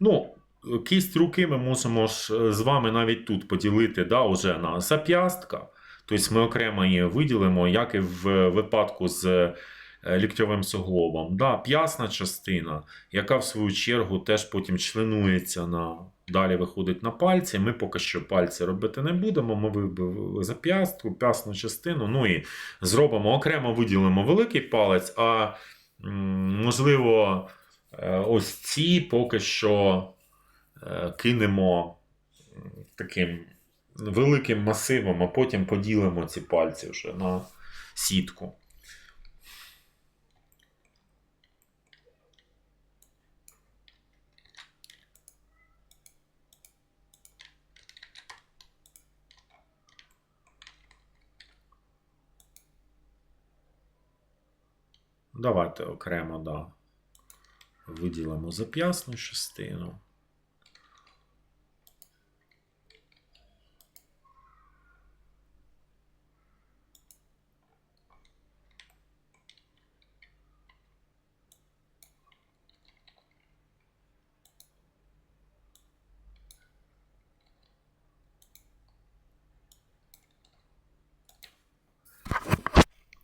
Ну, кість руки ми можемо ж е, з вами навіть тут поділити да, уже на зап'ястка. Тобто ми окремо її виділимо, як і в випадку з е, ліктьовим суглобом. Да, п'ясна частина, яка в свою чергу теж потім членується на. Далі виходить на пальці. Ми поки що пальці робити не будемо. Ми вибили зап'ястку, п'ясну частину. Ну і зробимо окремо виділимо великий палець, а можливо, е, ось ці поки що е, кинемо таким великим масивом, а потім поділимо ці пальці вже на сітку. Давайте окремо, да. Виділимо зап'ясну частину.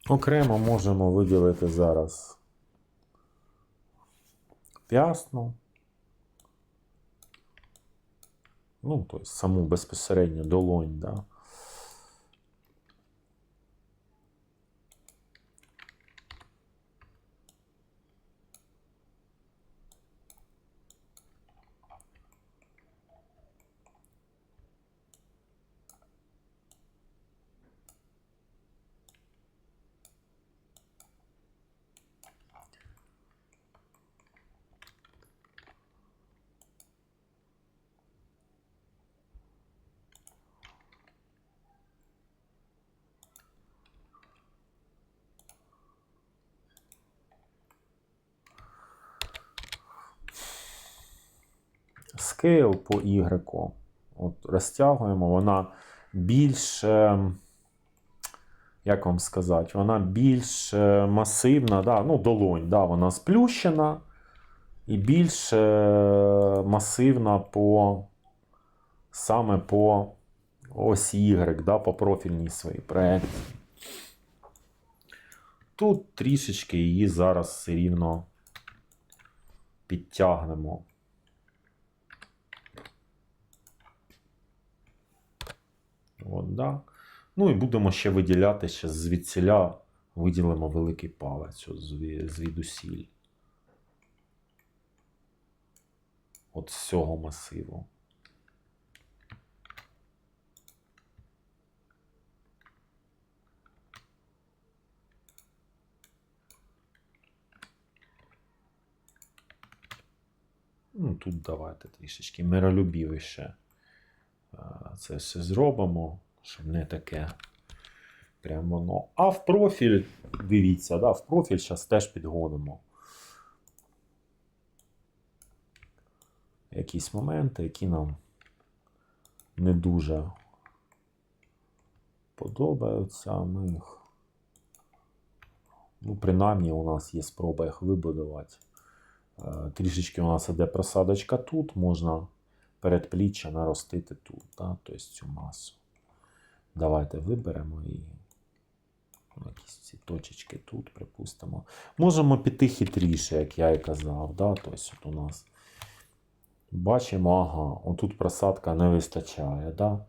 Окремо можемо виділити зараз п'ясну. Ну, тобто саму безпосередньо долонь, да. Scale по Y. От розтягуємо, вона більш, як вам сказати, вона більш е, масивна, да, ну, долонь, да, вона сплющена і більш е, масивна по саме по осі Y, да, по профільній своїй проекції. Тут трішечки її зараз все рівно підтягнемо. От, да. Ну і будемо ще виділяти ще звідсіля, виділимо великий палець звідусіль. От з цього масиву. Ну, тут давайте трішечки миролюбівіше е, це все зробимо, щоб не таке прям воно. А в профіль, дивіться, да, в профіль зараз теж підгонимо. Якісь моменти, які нам не дуже подобаються. Ми їх, ну, принаймні, у нас є спроба їх вибудувати. Е, Трішечки у нас іде просадочка тут, можна передпліччя наростити тут, да, тобто цю масу. Давайте виберемо і ну, якісь ці точечки тут, припустимо. Можемо піти хитріше, як я і казав. Да? Тобто от у нас бачимо, ага, отут просадка не вистачає. Да?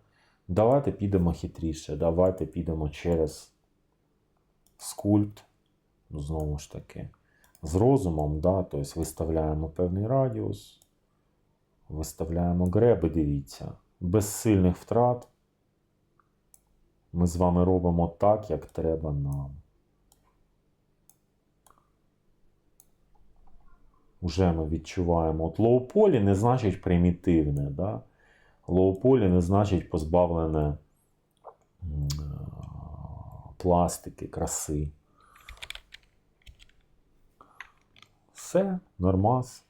Давайте підемо хитріше, давайте підемо через скульпт. Ну, Знову ж таки, з розумом, да? тобто виставляємо певний радіус. Виставляємо греби, дивіться. Без сильних втрат ми з вами робимо так, як треба нам. Уже ми відчуваємо. От лоу-полі не значить примітивне. Да? Лоу-полі не значить позбавлене е, пластики, краси. Все, нормас.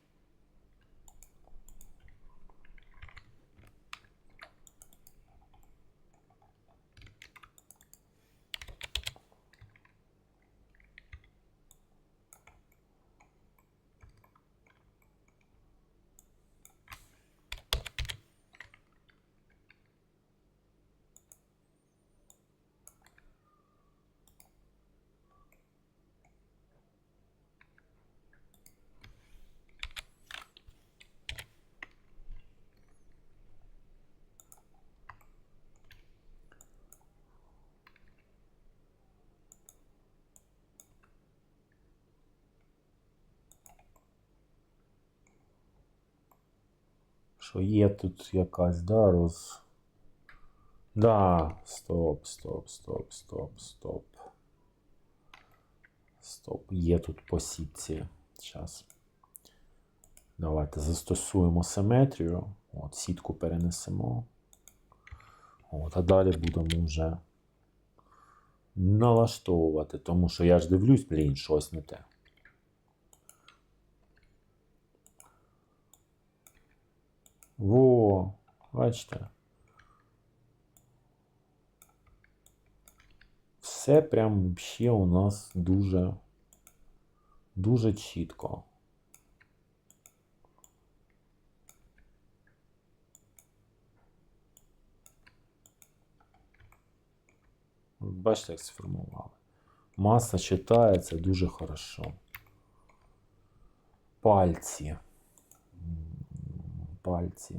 Що є тут якась, да, роз. Да, стоп, стоп, стоп, стоп, стоп. Стоп. Є тут по сітці. Зараз. Давайте застосуємо симетрію. От, сітку перенесемо. От, а далі будемо вже налаштовувати, тому що я ж дивлюсь, блін, щось не те. Во, бачите. Все прям ще у нас дуже, дуже чітко. Бачите, як сформували. Маса читається дуже хорошо. Пальці. Пальці.